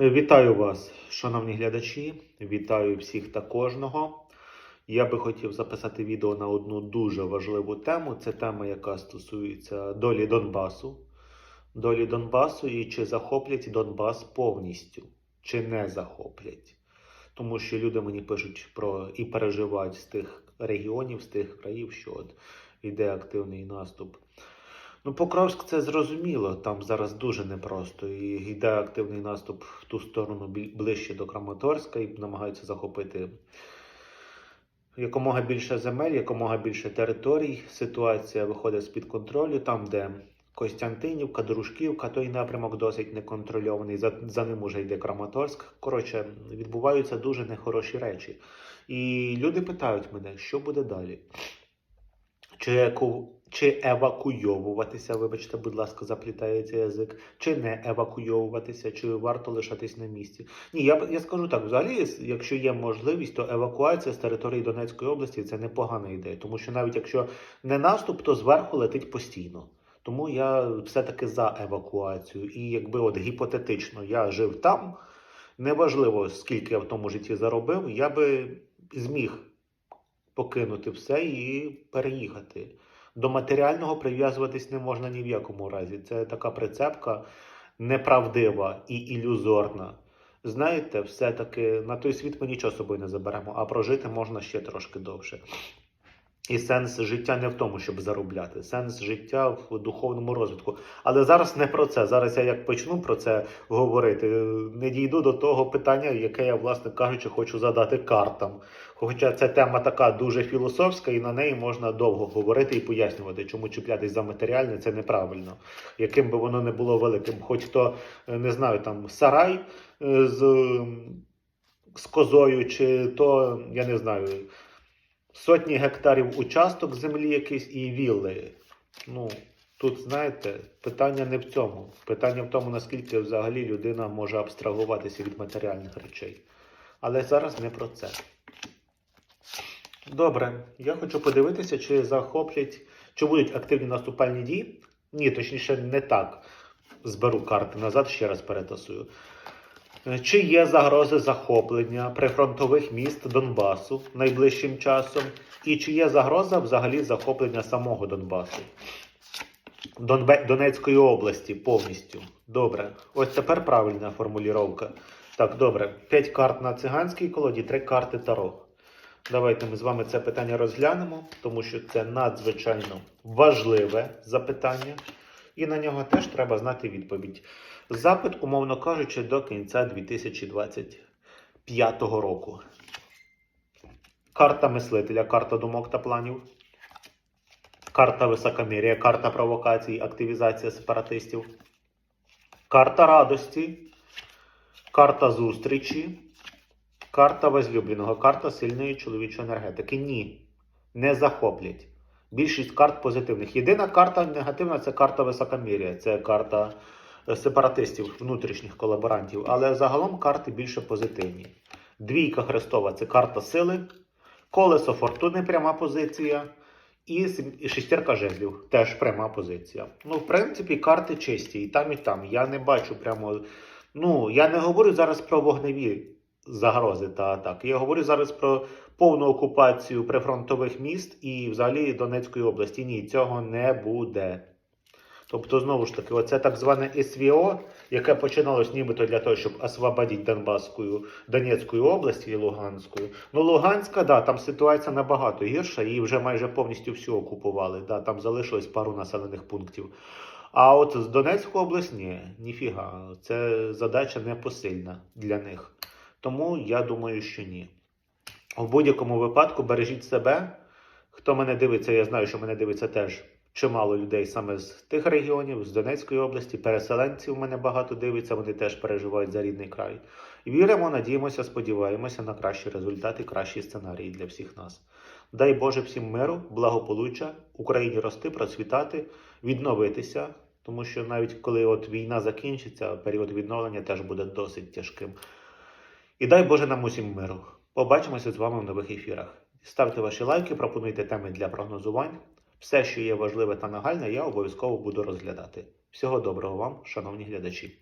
Вітаю вас, шановні глядачі. Вітаю всіх та кожного. Я би хотів записати відео на одну дуже важливу тему. Це тема, яка стосується долі Донбасу. Долі Донбасу і чи захоплять Донбас повністю, чи не захоплять. Тому що люди мені пишуть про і переживають з тих регіонів, з тих країв, що от йде активний наступ. Ну, Покровськ це зрозуміло, там зараз дуже непросто. І йде активний наступ в ту сторону ближче до Краматорська і намагаються захопити якомога більше земель, якомога більше територій. Ситуація виходить з-під контролю, там, де Костянтинівка, Дружківка, той напрямок досить неконтрольований. За, за ним уже йде Краматорськ. Коротше, відбуваються дуже нехороші речі. І люди питають мене, що буде далі. Чи. Чи евакуйовуватися, вибачте, будь ласка, заплітається язик, чи не евакуйовуватися, чи варто лишатись на місці. Ні, я, я скажу так: взагалі, якщо є можливість, то евакуація з території Донецької області це непогана ідея, тому що навіть якщо не наступ, то зверху летить постійно. Тому я все-таки за евакуацію. І якби от гіпотетично я жив там, неважливо скільки я в тому житті заробив, я би зміг покинути все і переїхати. До матеріального прив'язуватись не можна ні в якому разі. Це така прицепка неправдива і ілюзорна. Знаєте, все-таки на той світ ми нічого з собою не заберемо, а прожити можна ще трошки довше. І сенс життя не в тому, щоб заробляти, сенс життя в духовному розвитку. Але зараз не про це. Зараз я як почну про це говорити, не дійду до того питання, яке я, власне кажучи, хочу задати картам. Хоча ця тема така дуже філософська, і на неї можна довго говорити і пояснювати, чому чіплятись за матеріальне це неправильно. Яким би воно не було великим, хоч то е, не знаю, там сарай е, з, з козою, чи то я не знаю сотні гектарів участок землі якийсь і вілли. Ну, тут, знаєте, питання не в цьому. Питання в тому, наскільки взагалі людина може абстрагуватися від матеріальних речей. Але зараз не про це. Добре, я хочу подивитися, чи захоплять, чи будуть активні наступальні дії. Ні, точніше, не так. Зберу карти назад, ще раз перетасую. Е, Чи є загрози захоплення прифронтових міст Донбасу найближчим часом? І чи є загроза взагалі захоплення самого Донбасу? Донецької області повністю. Добре. Ось тепер правильна формулювання. Так, добре. П'ять карт на циганській колоді, три карти Таро. Давайте ми з вами це питання розглянемо, тому що це надзвичайно важливе запитання, і на нього теж треба знати відповідь. Запит, умовно кажучи, до кінця 2025 року. Карта мислителя, карта думок та планів. Карта високомір'я, карта провокацій, активізація сепаратистів. Карта радості. Карта зустрічі. Карта возлюбленого, карта сильної чоловічої енергетики. Ні, не захоплять. Більшість карт позитивних. Єдина карта негативна це карта високомір'я, це карта е, сепаратистів, внутрішніх колаборантів. Але загалом карти більше позитивні. Двійка Христова це карта сили, колесо фортуни пряма позиція. І шестерка жезлів теж пряма позиція. Ну, в принципі, карти чисті, і там, і там. Я не бачу прямо. Ну, я не говорю зараз про вогневі загрози та атаки. Я говорю зараз про повну окупацію прифронтових міст і взагалі Донецької області. Ні, цього не буде. Тобто, знову ж таки, оце так зване СВО, яке починалось нібито для того, щоб освободити Донбаську, Донецьку область і Луганську. Ну, Луганська, да, там ситуація набагато гірша, її вже майже повністю всю окупували. Да, там залишилось пару населених пунктів. А от з Донецької області, ні, ніфіга. Це задача непосильна для них. Тому я думаю, що ні. В будь-якому випадку бережіть себе. Хто мене дивиться, я знаю, що мене дивиться теж чимало людей саме з тих регіонів, з Донецької області, переселенців мене багато дивиться, вони теж переживають за рідний край. Віримо, надіємося, сподіваємося на кращі результати, кращі сценарії для всіх нас. Дай Боже всім миру, благополуччя, Україні рости, процвітати, відновитися, тому що навіть коли от війна закінчиться, період відновлення теж буде досить тяжким. І дай Боже нам усім миру. Побачимося з вами в нових ефірах. Ставте ваші лайки, пропонуйте теми для прогнозувань. Все, що є важливе та нагальне, я обов'язково буду розглядати. Всього доброго вам, шановні глядачі.